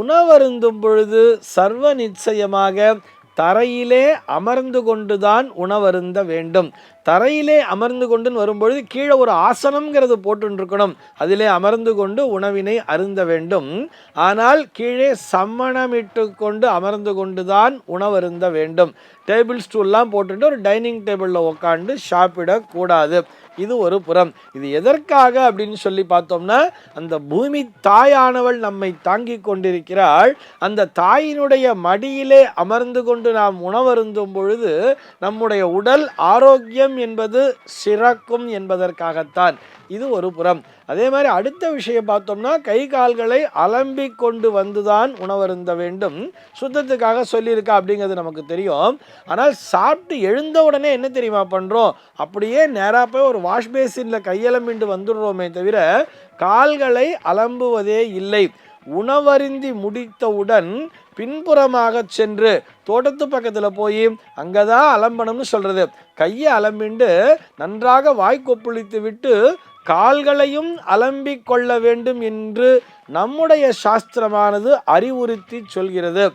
உணவருந்தும் பொழுது சர்வ நிச்சயமாக தரையிலே அமர்ந்து கொண்டுதான் உணவருந்த வேண்டும். தரையிலே அமர்ந்து கொண்டுன்னு வரும்பொழுது கீழே ஒரு ஆசனம்ங்கிறது போட்டுருக்கணும் அதிலே அமர்ந்து கொண்டு உணவினை அருந்த வேண்டும். ஆனால் கீழே சம்மணமிட்டு கொண்டு அமர்ந்து கொண்டு தான் உணவருந்த வேண்டும். டேபிள் ஸ்டூல்லாம் போட்டுட்டு ஒரு டைனிங் டேபிளில் உட்காந்து சாப்பிடக்கூடாது. இது ஒரு புறம். இது எதற்காக அப்படின்னு சொல்லி பார்த்தோம்னா அந்த பூமி தாயானவள் நம்மை தாங்கி கொண்டிருக்கிறாள். அந்த தாயினுடைய மடியிலே அமர்ந்து கொண்டு நாம் உணவருந்தும் பொழுது நம்முடைய உடல் ஆரோக்கியம் என்பது சிறக்கும் என்பதற்காகத்தான். இது ஒரு புறம். அதே மாதிரி அடுத்த விஷயம் பார்த்தோம்னா கை கால்களை அலம்பிக் கொண்டு வந்துதான் உணவருந்த வேண்டும். சுத்தத்துக்காக சொல்லியிருக்கா அப்படிங்கிறது நமக்கு தெரியும். ஆனால் சாப்பிட்டு எழுந்த உடனே என்ன தெரியுமா பண்ணுறோம் அப்படியே நேராக போய் ஒரு வாஷ் பேசினில் கையலம்பிண்டு வந்துடுறோமே தவிர கால்களை அலம்புவதே இல்லை. உணவருந்தி முடித்தவுடன் பின்புறமாக சென்று தோட்டத்து பக்கத்தில் போய் அங்கே தான் அலம்பணும்னு சொல்கிறது கையை அலம்பிண்டு நன்றாக வாய்க்கொப்பளித்து விட்டு கால்களையும் அலம்பிக் கொள்ள வேண்டும் என்று நம்முடைய சாஸ்திரமானது அறிவுறுத்தி சொல்கிறது.